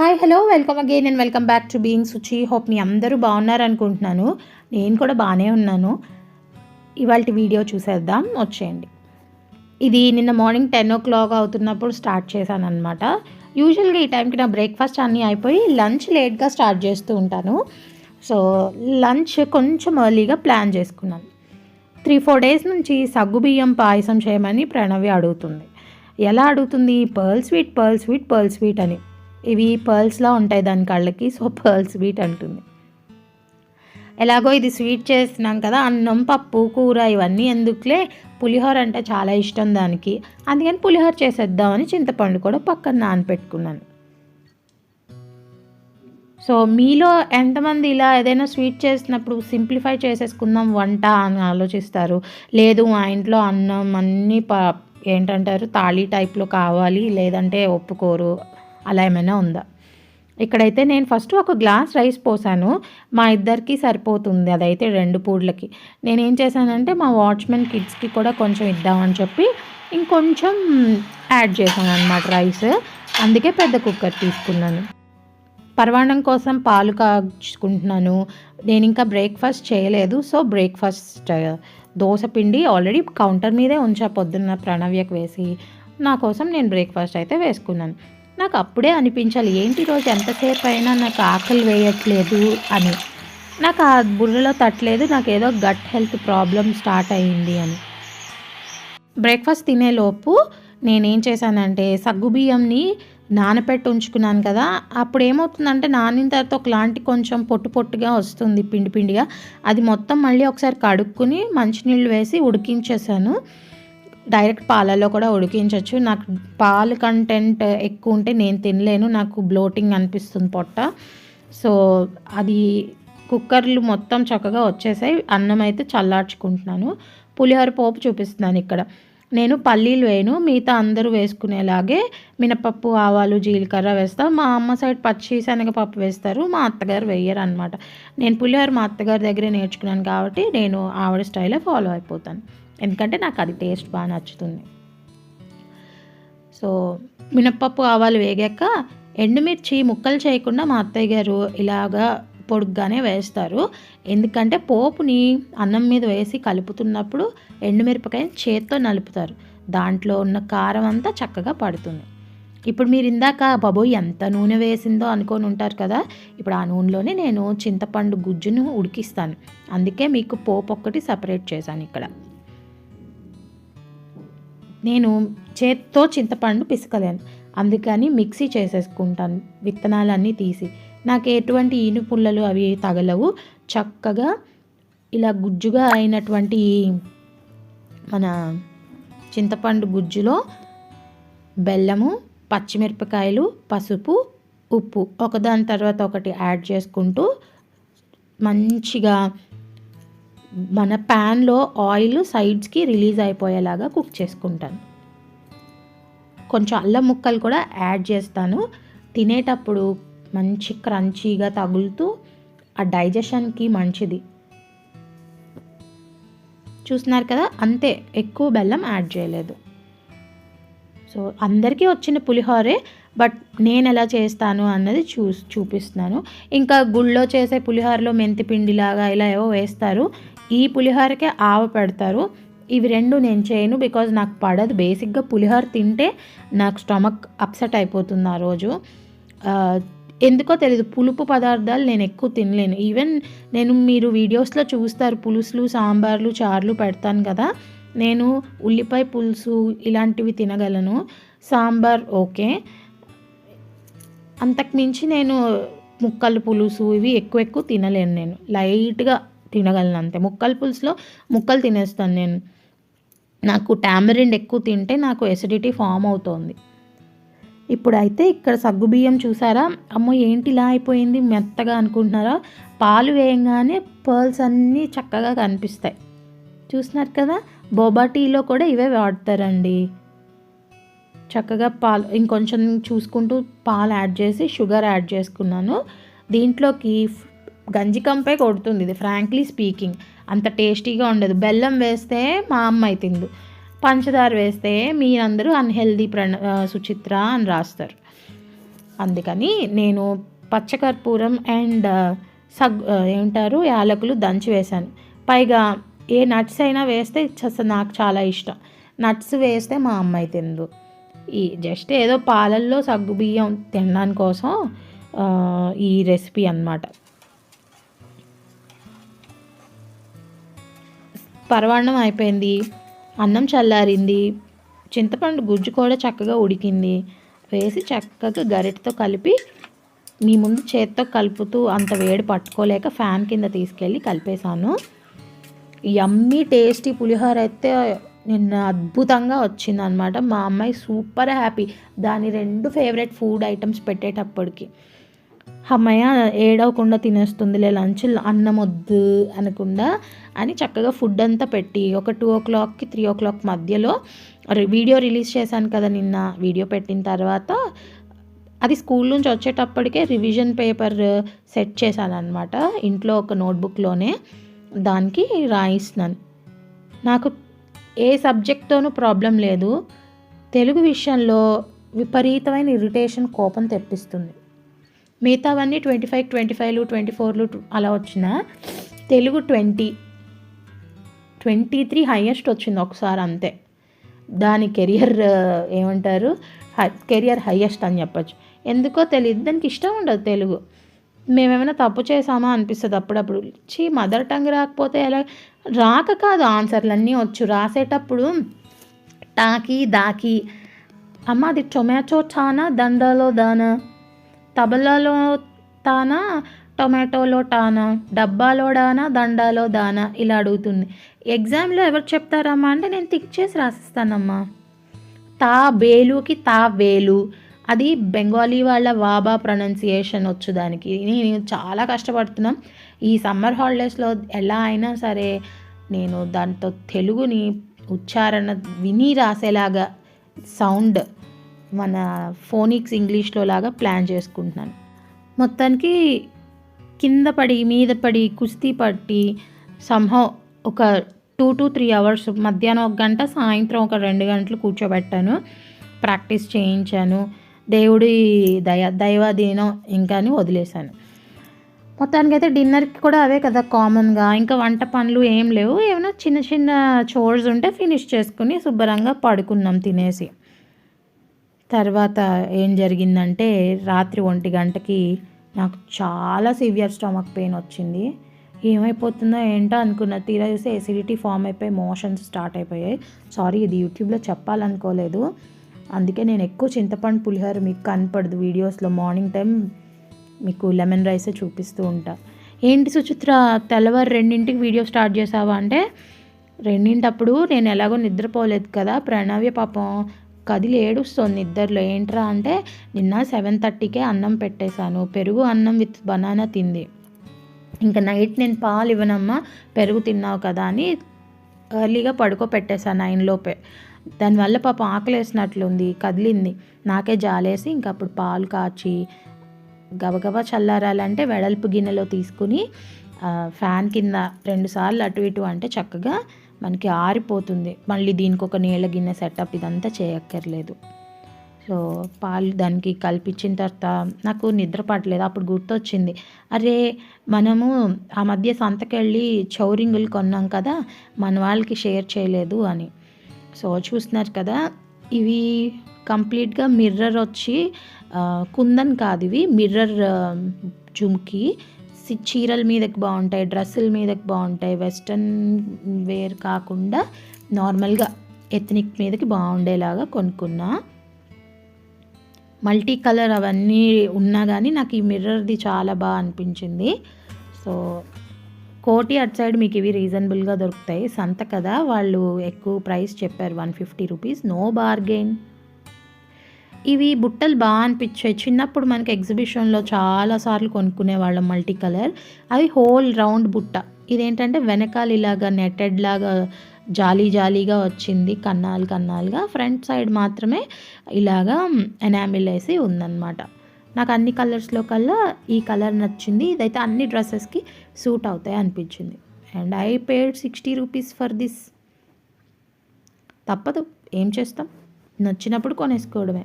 Hi hello welcome again and welcome back to being Suchi hope మీ అందరూ బాగున్నారు అనుకుంటున్నాను నేను కూడా బాగానే ఉన్నాను. ఇవాళ వీడియో చూసేద్దాం. వచ్చేయండి. ఇది నిన్న మార్నింగ్ టెన్ ఓ క్లాక్ అవుతున్నప్పుడు స్టార్ట్ చేశాను అనమాట యూజువల్గా ఈ టైంకి నా బ్రేక్ఫాస్ట్ అన్నీ అయిపోయి లంచ్ లేట్గా స్టార్ట్ చేస్తూ ఉంటాను. సో లంచ్ కొంచెం ఎర్లీగా ప్లాన్ చేసుకున్నాను. త్రీ ఫోర్ డేస్ నుంచి సగ్గుబియ్యం పాయసం చేయమని ప్రణవి అడుగుతుంది. ఎలా అడుగుతుంది? Pearl sweet pearl sweet pearl sweet అని. ఇవి పర్ల్స్లా ఉంటాయి దాని కళ్ళకి. సో పర్ల్స్ స్వీట్ అంటుంది. ఎలాగో ఇది స్వీట్ చేస్తున్నాం కదా అన్నం పప్పు కూర ఇవన్నీ ఎందుకులే? పులిహోర అంటే చాలా ఇష్టం దానికి. అందుకని పులిహోర చేసేద్దామని చింతపండు కూడా పక్కన నానపెట్టుకున్నాను. సో మీలో ఎంతమంది ఇలా ఏదైనా స్వీట్ చేసినప్పుడు సింప్లిఫై చేసేసుకుందాం వంట అని ఆలోచిస్తారు? లేదు మా ఇంట్లో అన్నం అన్నీ ప ఏంటంటారు? తాళీ టైప్లో కావాలి లేదంటే ఒప్పుకోరు. అలా ఏమైనా ఉందా? ఇక్కడైతే నేను ఫస్ట్ ఒక గ్లాస్ రైస్ పోసాను. మా ఇద్దరికి సరిపోతుంది అదైతే రెండు పూడ్లకి. నేనేం చేశానంటే మా వాచ్మెన్ కిడ్స్కి కూడా కొంచెం ఇద్దామని చెప్పి ఇంకొంచెం యాడ్ చేశాను అనమాట రైస్. అందుకే పెద్ద కుక్కర్ తీసుకున్నాను. పర్వాణం కోసం పాలు కాచుకుంటున్నాను. నేను ఇంకా బ్రేక్ఫాస్ట్ చేయలేదు. సో బ్రేక్ఫాస్ట్ దోశ పిండి ఆల్రెడీ కౌంటర్ మీదే ఉంచా పొద్దున్న ప్రణవ్యకు వేసి. నా కోసం నేను బ్రేక్ఫాస్ట్ అయితే వేసుకున్నాను. నాకు అప్పుడే అనిపించాలి ఏంటి రోజు ఎంతసేపు అయినా నాకు ఆకలి వేయట్లేదు అని. నాకు ఆ బుర్రలో తట్టలేదు నాకు ఏదో గట్ హెల్త్ ప్రాబ్లం స్టార్ట్ అయ్యింది అని. బ్రేక్ఫాస్ట్ తినేలోపు నేనేం చేశానంటే సగ్గుబియ్యంని నానపెట్టి ఉంచుకున్నాను కదా అప్పుడు ఏమవుతుందంటే నానిన తర్వాత ఒకలాంటి కొంచెం పొట్టు పొట్టుగా వస్తుంది పిండి పిండిగా. అది మొత్తం మళ్ళీ ఒకసారి కడుక్కుని మంచినీళ్ళు వేసి ఉడికించేసాను డైరెక్ట్ పాలలో కూడా ఉడికించవచ్చు నాకు పాలు కంటెంట్ ఎక్కువ ఉంటే నేను తినలేను. నాకు బ్లోటింగ్ అనిపిస్తుంది పొట్ట. సో అది కుక్కర్లు మొత్తం చక్కగా వచ్చేసాయి. అన్నం అయితే చల్లార్చుకుంటున్నాను. పులిహోర పోపు చూపిస్తున్నాను ఇక్కడ. నేను పల్లీలు వేయను. మిగతా అందరూ వేసుకునేలాగే మినపప్పు ఆవాలు జీలకర్ర వేస్తాను మా అమ్మ సైడ్ పచ్చి శనగపప్పు వేస్తారు. మా అత్తగారు వేయరు అనమాట నేను పులిహోర మా అత్తగారి దగ్గరే నేర్చుకున్నాను కాబట్టి నేను ఆవిడ స్టైలే ఫాలో అయిపోతాను. ఎందుకంటే నాకు అది టేస్ట్ బాగా నచ్చుతుంది. సో మినప్పప్పు ఆవాలు వేగాక ఎండుమిర్చి ముక్కలు చేయకుండా మా అత్తయ్య గారు ఇలాగా పొడుగ్గానే వేస్తారు. ఎందుకంటే పోపుని అన్నం మీద వేసి కలుపుతున్నప్పుడు ఎండుమిరపకాయ చేత్తో నలుపుతారు. దాంట్లో ఉన్న కారం అంతా చక్కగా పడుతుంది. ఇప్పుడు మీరు ఇందాక బాబోయ్ ఎంత నూనె వేసిందో అనుకొని ఉంటారు కదా ఇప్పుడు ఆ నూనెలోనే నేను చింతపండు గుజ్జును ఉడికిస్తాను. అందుకే మీకు పోపు ఒక్కటి సపరేట్ చేశాను ఇక్కడ. నేను చేత్తో చింతపండు పిసకలేను. అందుకని మిక్సీ చేసేసుకుంటాను. విత్తనాలన్నీ తీసి. నాకు ఎటువంటి ఈను పుల్లలు అవి తగలవు. చక్కగా ఇలా గుజ్జుగా అయినటువంటి మన చింతపండు గుజ్జులో బెల్లము పచ్చిమిరపకాయలు పసుపు ఉప్పు ఒకదాని తర్వాత ఒకటి యాడ్ చేసుకుంటూ మంచిగా మన ప్యాన్లో ఆయిల్ సైడ్స్కి రిలీజ్ అయిపోయేలాగా కుక్ చేసుకుంటాను. కొంచెం అల్లం ముక్కలు కూడా యాడ్ చేస్తాను. తినేటప్పుడు మంచి క్రంచీగా తగులుతూ ఆ డైజెషన్కి మంచిది. చూస్తున్నారు కదా అంతే ఎక్కువ బెల్లం యాడ్ చేయలేదు. సో అందరికీ వచ్చిన పులిహోరే బట్ నేను ఎలా చేస్తాను అన్నది చూ చూపిస్తున్నాను. ఇంకా గుళ్ళో చేసే పులిహోరలో మెంతిపిండిలాగా ఇలా ఏవో వేస్తారు. ఈ పులిహోరకే ఆవ పెడతారు. ఇవి రెండు నేను చేయను బికాజ్ నాకు పడదు. బేసిక్గా పులిహోర తింటే నాకు స్టమక్ అప్సెట్ అయిపోతుంది ఆ రోజు. ఎందుకో తెలియదు పులుపు పదార్థాలు నేను ఎక్కువ తినలేను. ఈవెన్ నేను మీరు వీడియోస్లో చూస్తారు. పులుసులు సాంబార్లు చారులు పెడతాను కదా. నేను ఉల్లిపాయ పులుసు ఇలాంటివి తినగలను. సాంబార్ ఓకే. అంతకుమించి నేను ముక్కలు పులుసు ఇవి ఎక్కువ ఎక్కువ తినలేను నేను. లైట్గా తినగలను అంతే ముక్కల పులుసులో ముక్కలు తినేస్తాను నేను. నాకు టామరిండ్ ఎక్కువ తింటే నాకు ఎసిడిటీ ఫామ్ అవుతోంది. ఇప్పుడైతే ఇక్కడ సగ్గుబియ్యం చూసారా? అమ్మో ఏంటి ఇలా అయిపోయింది? మెత్తగా అనుకుంటున్నారా? పాలు వేయంగానే పర్ల్స్ అన్నీ చక్కగా కనిపిస్తాయి. చూసినారు కదా? బోబా టీలో కూడా ఇవే వాడతారండి. చక్కగా పాలు ఇంకొంచెం చూసుకుంటూ పాలు యాడ్ చేసి షుగర్ యాడ్ చేసుకున్నాను. దీంట్లోకి గంజికంపై కొడుతుంది ఇది ఫ్రాంక్లీ స్పీకింగ్ అంత టేస్టీగా ఉండదు. బెల్లం వేస్తే మా అమ్మాయి తిందు. పంచదార వేస్తే మీరందరూ అన్హెల్దీ ప్రణ సుచిత్ర అని రాస్తారు. అందుకని నేను పచ్చకర్పూరం అండ్ సగ్ ఏమంటారు యాలకులు దంచి వేశాను. పైగా ఏ నట్స్ అయినా వేస్తే నాకు చాలా ఇష్టం. నట్స్ వేస్తే మా అమ్మాయి తిందు. ఈ జస్ట్ ఏదో పాలల్లో సగ్గు బియ్యం తినడానికి కోసం ఈ రెసిపీ అన్నమాట. పరవాన్నం అయిపోయింది. అన్నం చల్లారింది. చింతపండు గుజ్జు కూడా చక్కగా ఉడికింది. వేసి చక్కగా గరిటతో కలిపి మీ ముందు చేత్తో కలుపుతూ అంత వేడి పట్టుకోలేక ఫ్యాన్ కింద తీసుకెళ్ళి కలిపేశాను. యమ్మీ టేస్టీ పులిహోర అయితే నిన్న అద్భుతంగా వచ్చిందనమాట మా అమ్మాయి సూపర్ హ్యాపీ. దాని రెండు ఫేవరెట్ ఫుడ్ ఐటమ్స్ పెట్టేటప్పటికి. అమ్మాయి ఏడవకుండా తినేస్తుందిలే లంచ్ అన్నం వద్దు అనకుండా అని చక్కగా ఫుడ్ అంతా పెట్టి ఒక టూ ఓ క్లాక్కి త్రీ ఓ క్లాక్ మధ్యలో రి- వీడియో రిలీజ్ చేశాను కదా నిన్న వీడియో పెట్టిన తర్వాత. అది స్కూల్ నుంచి వచ్చేటప్పటికే రివిజన్ పేపర్ సెట్ చేశాను అనమాట ఇంట్లో ఒక నోట్బుక్లోనే. దానికి రాయిస్తున్నాను. నాకు ఏ సబ్జెక్ట్తోనూ ప్రాబ్లం లేదు. తెలుగు విషయంలో విపరీతమైన ఇరిటేషన్ కోపం తెప్పిస్తుంది. మిగతావన్నీ ట్వంటీ ఫైవ్ ట్వంటీ ఫైవ్లు ట్వంటీ ఫోర్లు అలా వచ్చిన Telugu twenty twenty three highest వచ్చింది ఒకసారి అంతే. దాని కెరియర్ ఏమంటారు? కెరియర్ హయ్యెస్ట్ అని చెప్పచ్చు. ఎందుకో తెలియదు. దానికి ఇష్టం ఉండదు తెలుగు. మేమేమైనా తప్పు చేసామా అనిపిస్తుంది అప్పుడప్పుడు. చీ మదర్ టంగ్ రాకపోతే ఎలా? రాక కాదు ఆన్సర్లు అన్నీ వచ్చు. రాసేటప్పుడు టాకి దాకి అమ్మ అది టొమాటో టానా దండలో దానా? తబలాలో తానా టొమాటోలో టానా డబ్బాలో డానా దండాలో దానా? ఇలా అడుగుతుంది. ఎగ్జామ్లో ఎవరు చెప్తారమ్మా? అంటే నేను టిక్ చేసి రాసిస్తానమ్మా. తా బేలుకి తా వేలు. అది బెంగాలీ వాళ్ళ వాబా ప్రొనౌన్సియేషన్ వచ్చు దానికి. నేను చాలా కష్టపడుతున్నాం. ఈ సమ్మర్ హాలిడేస్లో ఎలా అయినా సరే నేను దాంతో తెలుగుని ఉచ్చారణ విని రాసేలాగా సౌండ్ మన ఫోనిక్స్ ఇంగ్లీష్లో లాగా ప్లాన్ చేసుకుంటున్నాను. మొత్తానికి కింద పడి మీద పడి కుస్తీ పట్టి సంహం ఒక టూ టు త్రీ అవర్స్ మధ్యాహ్నం ఒక గంట సాయంత్రం ఒక రెండు గంటలు కూర్చోబెట్టాను. ప్రాక్టీస్ చేయించాను. దేవుడి దయ దైవాధీనం ఇంకా అని వదిలేశాను. మొత్తానికి అయితే డిన్నర్కి కూడా అవే కదా కామన్గా. ఇంకా వంట పనులు ఏం లేవు. ఏమైనా చిన్న చిన్న చోర్స్ ఉంటే ఫినిష్ చేసుకుని శుభ్రంగా పడుకున్నాం తినేసి. తర్వాత ఏం జరిగిందంటే రాత్రి ఒంటి గంటకి నాకు చాలా సివియర్ స్టమక్ పెయిన్ వచ్చింది. ఏమైపోతుందో ఏంటో అనుకున్న తీరా చూస్తే ఎసిడిటీ ఫామ్ అయిపోయి మోషన్స్ స్టార్ట్ అయిపోయాయి. సారీ ఇది యూట్యూబ్లో చెప్పాలనుకోలేదు. అందుకే నేను ఎక్కువ చింతపండు పులిహోర మీకు కనపడదు. వీడియోస్లో మార్నింగ్ టైం మీకు లెమన్ రైసే చూపిస్తూ ఉంటా. ఏంటి సుచిత్ర తెల్లవారు రెండింటికి వీడియో స్టార్ట్ చేసావా అంటే రెండింటప్పుడు నేను ఎలాగో నిద్రపోలేదు కదా ప్రణవ్య పాపం కదిలి ఏడుస్తుంది ఇద్దరిలో. ఏంట్రా అంటే నిన్న సెవెన్ థర్టీకే అన్నం పెట్టేశాను. పెరుగు అన్నం విత్ బనానా తింది. ఇంకా నైట్ నేను పాలు ఇవ్వనమ్మా పెరుగు తిన్నావు కదా అని ఎర్లీగా పడుకోపెట్టేశాను నైన్ లోపే. దానివల్ల పాపం ఆకలేసినట్లుంది కదిలింది. నాకే జాలేసి ఇంక అప్పుడు పాలు కాచి గబగబా చల్లారాలంటే వెడల్పు గిన్నెలో తీసుకుని ఫ్యాన్ కింద రెండుసార్లు అటు ఇటు అంటే చక్కగా మనకి ఆరిపోతుంది. మళ్ళీ దీనికి ఒక నీళ్ళ గిన్నె సెటప్ ఇదంతా చేయక్కర్లేదు. సో పాలు దానికి కల్పించిన తర్వాత నాకు నిద్ర పట్టలేదు. అప్పుడు గుర్తొచ్చింది. అరే మనము ఆ మధ్య సంతకెళ్ళి చౌరింగులు కొన్నాం కదా మన వాళ్ళకి షేర్ చేయలేదు అని. సో చూస్తున్నారు కదా ఇవి కంప్లీట్గా మిర్రర్ వచ్చి కుందన్ కాదు ఇవి. మిర్రర్ జుమ్కి చీరల మీదకి బాగుంటాయి డ్రెస్సుల మీదకి బాగుంటాయి వెస్ట్రన్ వేర్ కాకుండా నార్మల్గా ఎథనిక్ మీదకి బాగుండేలాగా కొనుక్కున్నా. మల్టీ కలర్ అవన్నీ ఉన్నా కానీ నాకు ఈ మిర్రర్ది చాలా బాగా అనిపించింది. సో కోటి అటు సైడ్ మీకు ఇవి రీజనబుల్గా దొరుకుతాయి. సంత కదా వాళ్ళు ఎక్కువ ప్రైస్ చెప్పారు one fifty rupees. No bargain ఇవి బుట్టలు బాగా అనిపించాయి. చిన్నప్పుడు మనకి ఎగ్జిబిషన్లో చాలాసార్లు కొనుక్కునే వాళ్ళం మల్టీ కలర్ అవి హోల్ రౌండ్ బుట్ట. ఇదేంటంటే వెనకాల ఇలాగా నెట్టెడ్ లాగా జాలీ జాలీగా వచ్చింది. కన్నాలు కన్నాలుగా ఫ్రంట్ సైడ్ మాత్రమే ఇలాగా ఎనామిల్ వేసి ఉందన్నమాట. నాకు అన్ని కలర్స్లో కల్లా ఈ కలర్ నచ్చింది. ఇదైతే అన్ని డ్రెస్సెస్కి సూట్ అవుతాయి అనిపించింది. And I paid sixty rupees for this. తప్పదు. ఏం చేస్తాం? నచ్చినప్పుడు కొనేసుకోవడమే.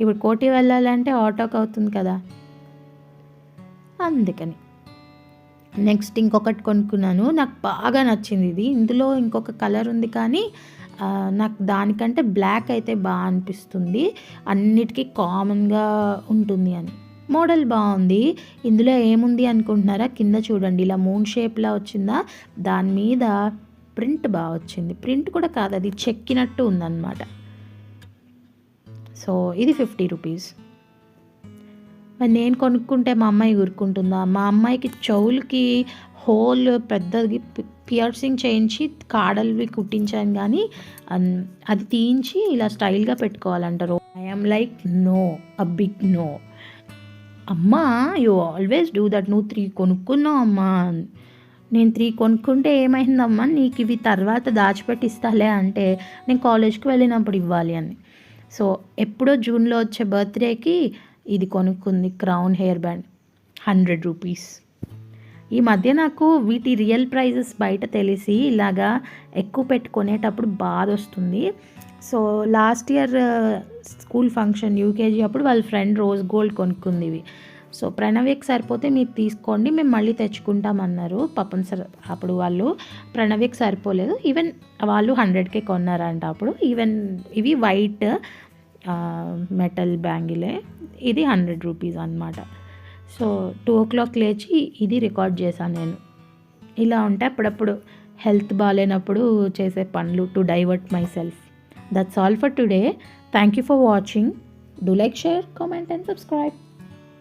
ఇప్పుడు కోటి వెళ్ళాలంటే ఆటోకి అవుతుంది కదా. అందుకని. నెక్స్ట్ ఇంకొకటి కొనుక్కున్నాను. నాకు బాగా నచ్చింది ఇది. ఇందులో ఇంకొక కలర్ ఉంది కానీ నాకు దానికంటే బ్లాక్ అయితే బాగా అనిపిస్తుంది. అన్నిటికీ కామన్గా ఉంటుంది అని. మోడల్ బాగుంది. ఇందులో ఏముంది అనుకుంటున్నారా? కింద చూడండి. ఇలా మూన్ షేప్లా వచ్చిందా? దాని మీద ప్రింట్ బాగా వచ్చింది. ప్రింట్ కూడా కాదు అది చెక్కినట్టు ఉందన్నమాట. సో ఇది ఫిఫ్టీ రూపీస్. మరి నేను కొనుక్కుంటే మా అమ్మాయి ఊరుకుంటుందా? మా అమ్మాయికి చెవులకి హోల్ పెద్దది పియర్సింగ్ చేయించి కాడల్వి కుట్టించాను కానీ అది తీయించి ఇలా స్టైల్గా పెట్టుకోవాలంటారు I'm like no a big no అమ్మా యూ ఆల్వేస్ డూ దట్ నువ్వు త్రీ కొనుక్కున్నావు అమ్మా. నేను త్రీ కొనుక్కుంటే ఏమైందమ్మా? నీకు ఇవి తర్వాత దాచిపెట్టిస్తాలే అంటే నేను కాలేజ్కి వెళ్ళినప్పుడు ఇవ్వాలి అని. సో ఎప్పుడో జూన్లో వచ్చే బర్త్డేకి ఇది కొనుక్కుంది crown hair band hundred rupees. ఈ మధ్య నాకు వీటి రియల్ ప్రైజెస్ బయట తెలిసి ఇలాగా ఎక్కువ పెట్టుకునేటప్పుడు బాధ వస్తుంది. So last year school function UKG అప్పుడు వాళ్ళ ఫ్రెండ్ రోజ్ గోల్డ్ కొనుక్కుంది ఇవి. సో ప్రణవ్యకి సరిపోతే మీరు తీసుకోండి మేము మళ్ళీ తెచ్చుకుంటామన్నారు పాపం సర్ అప్పుడు వాళ్ళు ప్రణవ్యకి సరిపోలేదు. ఈవెన్ వాళ్ళు హండ్రెడ్కే కొన్నారంట అప్పుడు. ఈవెన్ ఇవి వైట్ మెటల్ బ్యాంగిలే. ఇది హండ్రెడ్ రూపీస్ అనమాట సో టూ ఓ క్లాక్ లేచి ఇది రికార్డ్ చేశాను నేను. ఇలా ఉంటే అప్పుడప్పుడు హెల్త్ బాగాలేనప్పుడు చేసే పనులు to divert myself that's all for today thank you for watching do like share comment and subscribe